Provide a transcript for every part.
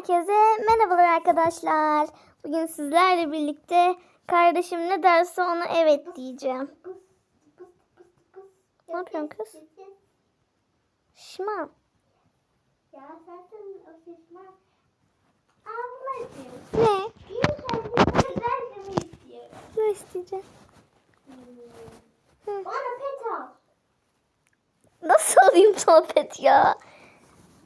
Herkese merhabalar arkadaşlar. Bugün sizlerle birlikte kardeşim ne derse ona evet diyeceğim. Ne yapıyorsun kız? Şıma. Ya zaten o şişman. Ablacığım. Ne? Ne isteyeceğim? Hı. Bana pet al. Nasıl alayım sohbet ya?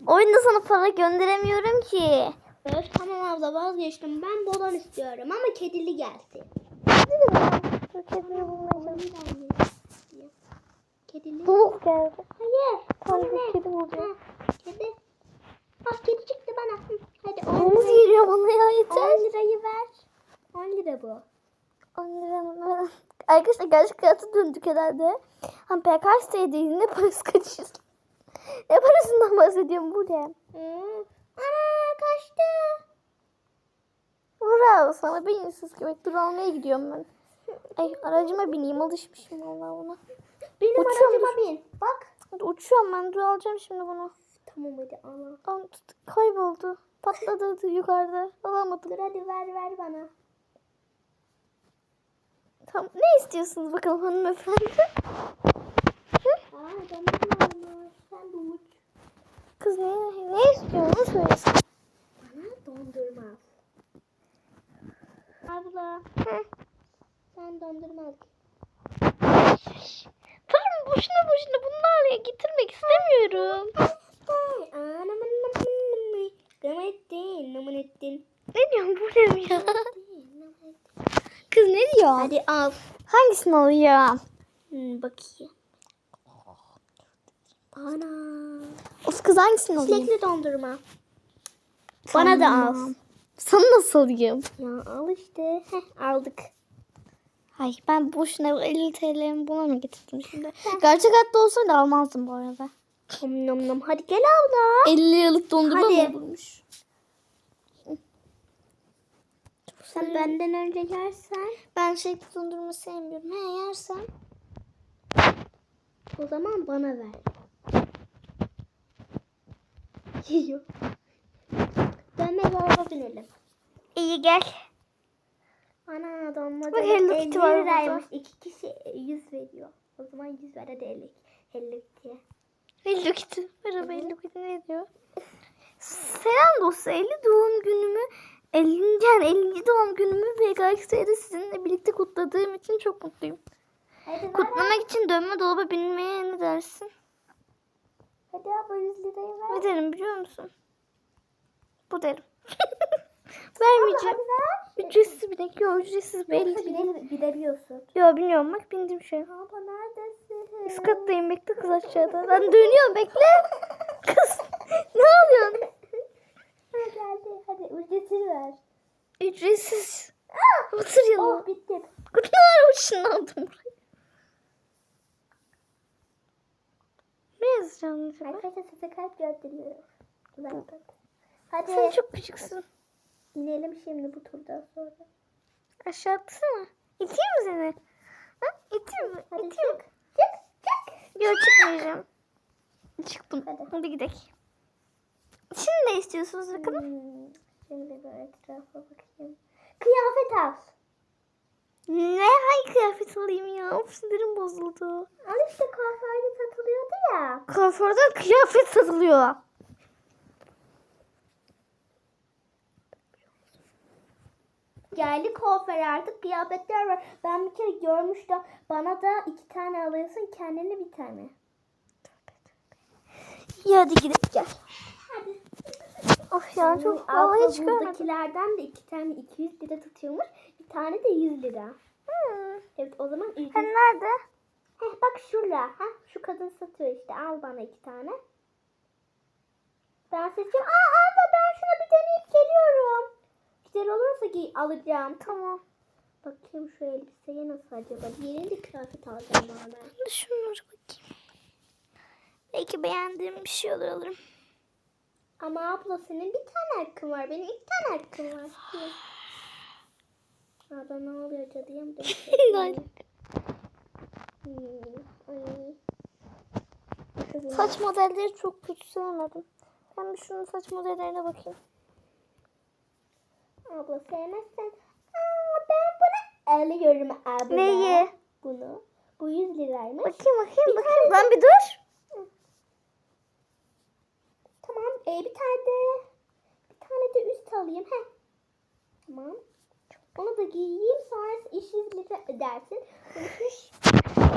Oyunda sana para gönderemiyorum ki. Evet tamam abla vazgeçtim. Ben bolon istiyorum ama kedili gelsin. Kedili. Bulut geldi. Hayır. Tamam, o ne? kedi. Ha, Kedi. Bak kedi çıktı bana. Hadi 10 Omuz geliyor bana ya 10 yeter. lirayı ver. 10 lira bu. 10 lira mı? Arkadaşlar gerçek hayata döndük herhalde. Hani PKS'deydi ne parası kaçır? Ne parasından bahsediyorum bu ne? Hı. Ana kaçtı. Bravo sana beyinsiz köpek. Dur almaya gidiyorum ben. Ay aracıma bineyim alışmışım vallahi buna. Benim Uçuyormuş. aracıma bin. Bak. Hadi uçuyorum ben dur alacağım şimdi bunu. Tamam hadi al. Al, tut, kayboldu. Patladı yukarıda. Alamadım. Dur hadi ver ver bana. Tamam ne istiyorsunuz bakalım hanımefendi? Aa dondurma Sen de uç. Kız ne, ne istiyor onu söylesin. Bana dondurma. Abla Hı. sen dondurma al. Paramı boşuna boşuna bunlarla getirmek istemiyorum. Ne diyorsun bu ne ya? Kız ne diyor? Hadi al. Hangisini alıyor? Hmm, bakayım. Ana. Of kız hangisini alayım? Çilekli dondurma. Bana da al. Tamam. Sana nasıl alayım? Ya al işte. Heh, aldık. Ay ben boşuna 50 TL'mi buna mı getirdim şimdi? Gerçek hayatta olsaydı almazdım bu arada. Nom nom nom. Hadi gel abla. 50 liralık dondurma Hadi. mı bulmuş? Sen benden önce yersen Ben şey dondurma sevmiyorum. He yersen. o zaman bana ver. Yiyor. Dönme dolaba binelim. İyi gel. Ana donma Bak, Hello 50 Kitty var liraymış. İki kişi 100 veriyor. O zaman 100 ver hadi 50. 50 diye. Hello Kitty. Merhaba Hello Kitty ne diyor? Selam dostlar. 50 doğum günümü 50. yani 50. doğum günümü VGX'de sizinle birlikte kutladığım için çok mutluyum. Hadi. Kutlamak için dönme dolaba binmeye ne dersin? Hadi abla 100 lirayı ver. Ne derim biliyor musun? Bu derim. Abla Vermeyeceğim. ver. Ücretsiz bir dakika. Yok ücretsiz belli değil. bile, bilebiliyorsun. Yo bilmiyorum bak bindim şu an. Abla neredesin? Üst kattayım bekle kız aşağıda. Ben dönüyorum bekle. Kız ne yapıyorsun? Geldi. Hadi ücretini ver. Ücretsiz. Otur yanıma. Oh bitti. Kutular ışınlandım buraya. Ne yazacağım acaba? Arkadaşlar size kalp gönderiyorum. Uzaktan. Hadi Sen çok küçüksün. inelim şimdi bu turdan sonra. Aşağı atsana. İteyim mi seni? Ha? İteyim mi? Hadi İteyim çık. Çık. Çık. Yok çıkmayacağım. Çıktım. Hadi. Hadi gidelim. Şimdi ne istiyorsunuz bakalım? Hmm, Şimdi böyle etrafa bakayım. Kıyafet al. Ne? Hangi kıyafet alayım ya? Of sinirim bozuldu. Al işte kuaförde satılıyordu ya. Kuaförden kıyafet satılıyor. Geldi kuaför artık kıyafetler var. Ben bir kere görmüştüm. Bana da iki tane alıyorsun kendine bir tane. İyi hadi gidelim gel. Hadi. Of ya çok pahalıya hiç görmedim. buradakilerden de iki tane 200 lira tutuyormuş. Tane de 100 lira. Hmm. Evet o zaman iyi. Hani nerede? Heh, bak şurada. Heh, şu kadın satıyor işte. Al bana iki tane. Ben seçeceğim. Aa abla ben şuna bir deneyip geliyorum. Güzel olursa giy alacağım. Tamam. Bakayım şu elbiseye nasıl acaba? Diğerini de kıyafet alacağım bana. Şunlara bakayım. Belki beğendiğim bir şey olur alırım. Ama abla senin bir tane hakkın var. Benim iki tane hakkım var. Abla ne oluyor cadıya mı. Hmm. Saç modelleri çok kötü sevmedim. Ben bir şunun saç modellerine bakayım. Abla sevmezsen. Aa, ben bunu alıyorum abla. Neyi? Bunu. Bu 100 liraymış. Bakayım bakayım bakayım. Lan bir dur. Tamam. Ee, bir tane de bir tane de üst alayım. Heh. Tamam. Onu da giyeyim. Sonra iş 100 lira ödersin. Görüşürüz.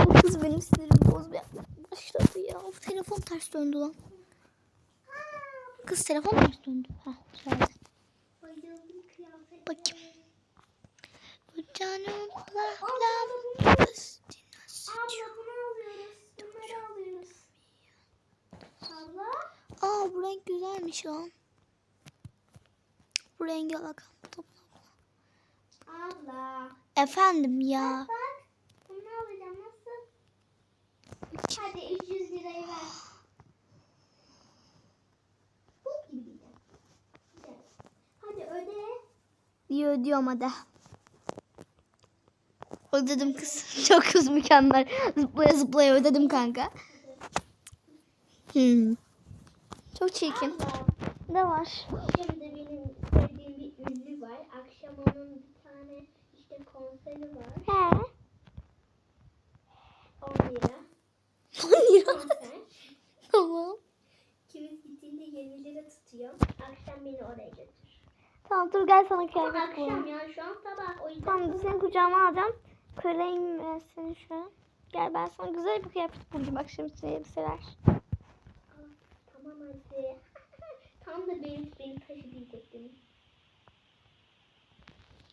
Bu kız benim sinirimi bozmaya başladı ya. Telefon ters döndü lan. Kız telefon ters döndü. Bayıldım kıyafet. Bakayım. Bu canım kulaklarım kız Abla bunu alıyoruz. Bunları alıyoruz. Abla. Aa bu renk güzelmiş lan. Bu rengi bakalım. Abla. Efendim ya. Bak. Bunu alacağım. Nasıl? Hadi 300 lirayı ver. Bu gibi. Güzel. Hadi öde. İyi ödüyorum hadi. Ödedim kız. Çok kız mükemmel. Zıplaya zıplaya ödedim kanka. Hmm. Çok çirkin. Abla. Ne var? Şimdi benim sevdiğim bir ünlü var. Akşam onun tane işte konseri var. He. 10 lira. 10 lira. Tamam. Kimin gittiğinde 20 lira tutuyor. Akşam beni oraya götür. Tamam dur gel sana kıyafet bulalım. akşam ya şu an sabah o yüzden. Tamam dur seni kucağıma alacağım. Köleyim ben seni şu an. Gel ben sana güzel bir kıyafet bulayım. Bak şimdi seni elbiseler. Aa, Tamam hadi. Tam da benim beni taşı diyecektim.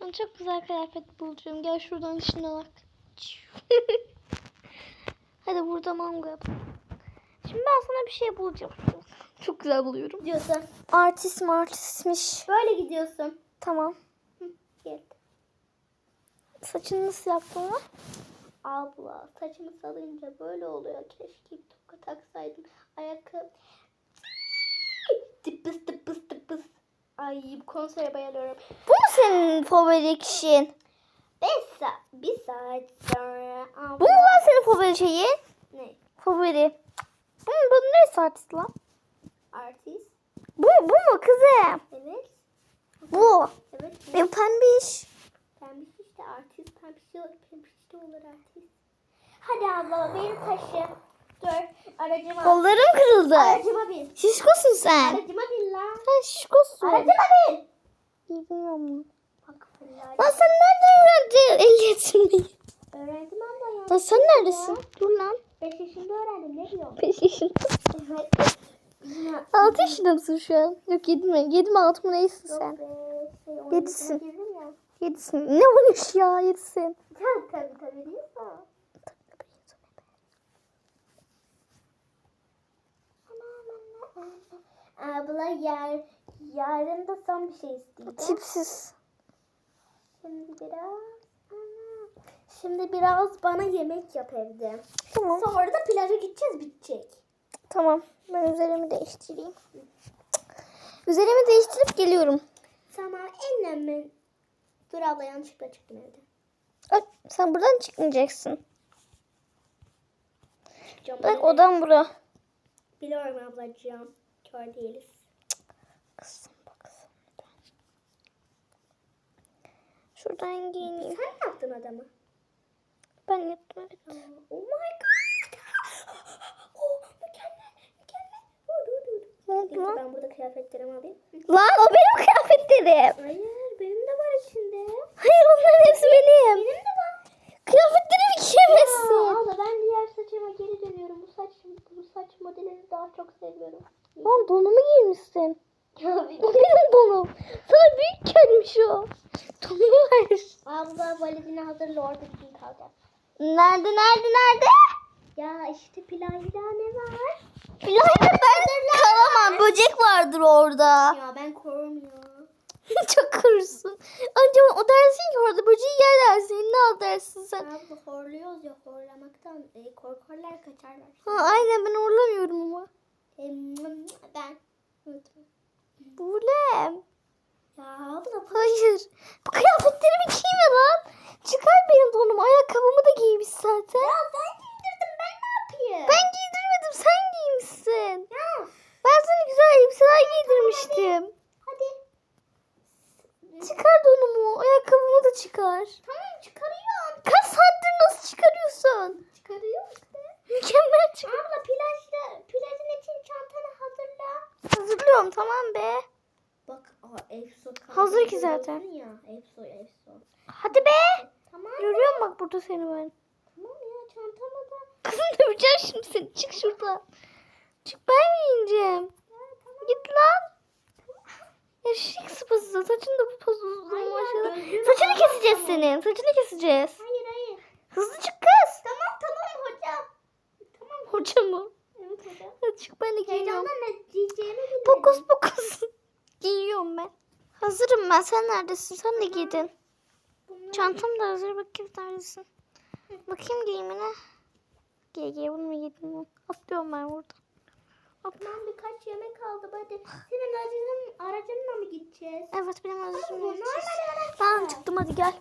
Ben çok güzel kıyafet bulacağım. Gel şuradan içine bak. Hadi burada mango yapalım. Şimdi ben sana bir şey bulacağım. Çok güzel buluyorum. Gidiyorsun. Artist mi artistmiş. Böyle gidiyorsun. Tamam. Hı, Gel. Saçını nasıl yaptın lan? Abla saçımı salınca böyle oluyor. Keşke toka taksaydım. Ayakkabı. Tıpıs tıpıs tıpıs. Ay bu konsere bayılıyorum. Bu mu senin favori kişin? Bir saat, bir saat sonra. Bu mu lan senin favori şeyi? Ne? Favori. Bu? Bu neresi artist lan? Artist. Bu, bu mu kızım? Evet. Bu. Evet. E, pembiş. Pembiş işte artist. Pembiş pembiş de olur artist. Hadi abla benim taşı. Dur. Aracıma. Kollarım kırıldı. Aracıma bin. Şişkosun sen. Aracıma bin lan. Sen şişkosun. Aracıma bin. Bilmiyorum. Bak. Lan sen nereden öğrendin ehliyet sürmeyi? Öğrendim abla ya. Lan sen neredesin? Dur lan. 5 yaşında öğrendim. Ne diyorsun? 5 yaşında. Evet. 6 yaşında mısın şu an? Yok 7 mi? 7 mi 6 mı neysin Yok sen? be. Şey, on Yedisin. yaşına girdim ya. 7'sin. Ne 13 ya 7'sin. Ya tabii tabii diyorsa. Abla yar, yarın da son bir şey isteyeceğim. Tipsiz. Şimdi biraz Şimdi biraz bana yemek yap evde. Tamam. Sonra da plaja gideceğiz bitecek. Tamam. Ben üzerimi değiştireyim. Üzerimi değiştirip geliyorum. Tamam en ben. Dur abla yanlışlıkla çıktım evde. Ay, sen buradan çıkmayacaksın. Çıkacağım. Bak odam bura. Biliyorum ablacığım. Kör değiliz. Kızım bak de. Şuradan giyineyim. Sen mi yaptın adamı? Ben yaptım evet. Oh my god. Oh, mükemmel. Mükemmel. Dur, dur, dur. Ne oldu lan? ben burada kıyafetlerimi alayım. Lan o benim kıyafetlerim. Hayır benim de var içinde. Hayır onların hepsi benim. Benim de var. Kıyafetlerimi giyemezsin. Abla ben diğer saçıma geri dönüyorum. Bu saç bu saç modelini daha çok seviyorum. Lan donumu giymişsin. Ya O benim donum. Sana büyük gelmiş o. Donumu ver. Abla valizini hazırla kalacak. Nerede nerede nerede? Ya işte plajda ne var? Hayır ben kalamam. Böcek vardır orada. Ya ben korum ya. Çok kurursun. Anca o dersin ki orada böceği yer dersin. Ne al dersin sen? Abla horluyoruz ya horlamaktan e, korkarlar kaçarlar. Ha, aynen ben uğurlamıyorum ama. E, ben unutma. Bu ne? Ya abla Hayır. Bu kıyafetlerimi giyme lan. Çıkar benim donumu. Ayakkabımı da giymiş zaten. Ya sen giydirdin ben ne yapayım? Ben giydirmedim. Sen giymişsin. Ya Ben sana güzel elbiseler giydirmiştim. hadi. Çıkar çıkar. Tamam çıkarıyorum. Kaç saattir nasıl çıkarıyorsun? Çıkarıyorum işte. Mükemmel çık. Abla plajda, plajın için çantanı hazırla. Hazırlıyorum tamam be. Bak aa, Efso. Hazır ki zaten. Ya. Efso Efso. Hadi be. Görüyorum bak burada seni ben. Tamam ya çantamı da. Kızım döveceğim şimdi seni. Çık şuradan. Çık ben yiyeceğim? Tamam. Git lan. Ya şık sıpası saçın da bu pozu gözlüğümü Saçını keseceğiz tamam. senin. Saçını keseceğiz. Hayır hayır. Hızlı çık kız. Tamam tamam hocam. Tamam. Hoca mı? Evet hocam. Hadi çık ben de giyiyorum. Heyecandan ne diyeceğimi bilmedim. Pokus pokus. Giyiyorum ben. Hazırım ben. Sen neredesin? Sen de giydin. Çantam da hazır. Bakayım neredesin? Bakayım giyimine. Giy giy bunu mu giydin mi? Atlıyorum ben burada. Tamam birkaç yemek aldım hadi. Senin aracın, aracınla mı gideceğiz? Evet benim normal araç. Tamam çıktım hadi gel.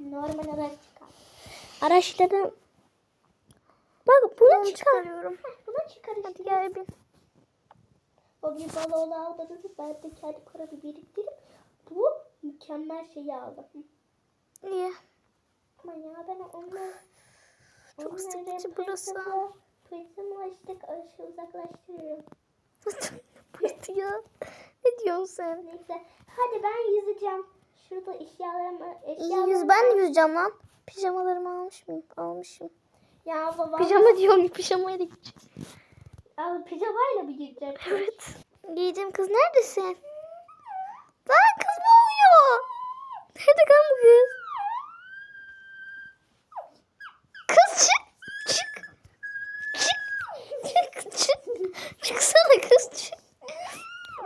Normal araç çıkar. Araçları Bak bunu çıkar. çıkarıyorum. Bunu çıkar işte. Hadi gel bin. O bir baloğlu almadı. Ben de kendi paramı biriktirip bu mükemmel şeyi aldım. Niye? Ama ya ben onunla Çok sıkıcı burası. Pırsımla işte karşı uzaklaştırıyorum. Pıhtı ya. Ne diyorsun sen? Neyse. Hadi ben yüzeceğim. Şurada eşyalarımı... İyi eşyalarımı yüz ben de yüzeceğim lan. Pijamalarımı almış mıyım? Almışım. Ya baba. Pijama diyorum pijamaya da gideceğim. Al pijamayla mı girecek? Evet. Giydim kız neredesin? Lan kız ne oluyor? Nerede kan bu kız? Kız çık. Çık. Çık. Çık. Çık. Çıksana kız çık.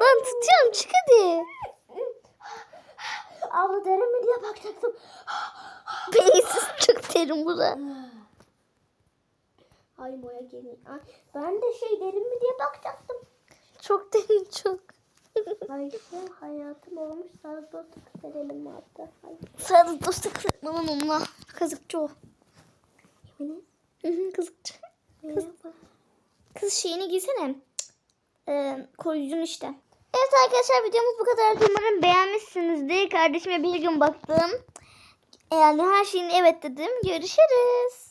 Ben tutuyorum çık hadi. Abla derin mi diye bakacaktım. Beyinsiz çok derin bura. Ay Moya gelin. Ay, ben de şey derin mi diye bakacaktım. Çok derin çok. Ay şey hayatım olmuş. Sana dostluk verelim hatta. Sadece dostluk etmem onunla. Kazıkçı o. Yemin Kazıkçı. et. Kız şeyini giysene. Ee, koruyucun işte. Evet arkadaşlar videomuz bu kadar. Umarım beğenmişsinizdir. Kardeşime bir gün baktım. Yani her şeyin evet dedim. Görüşürüz.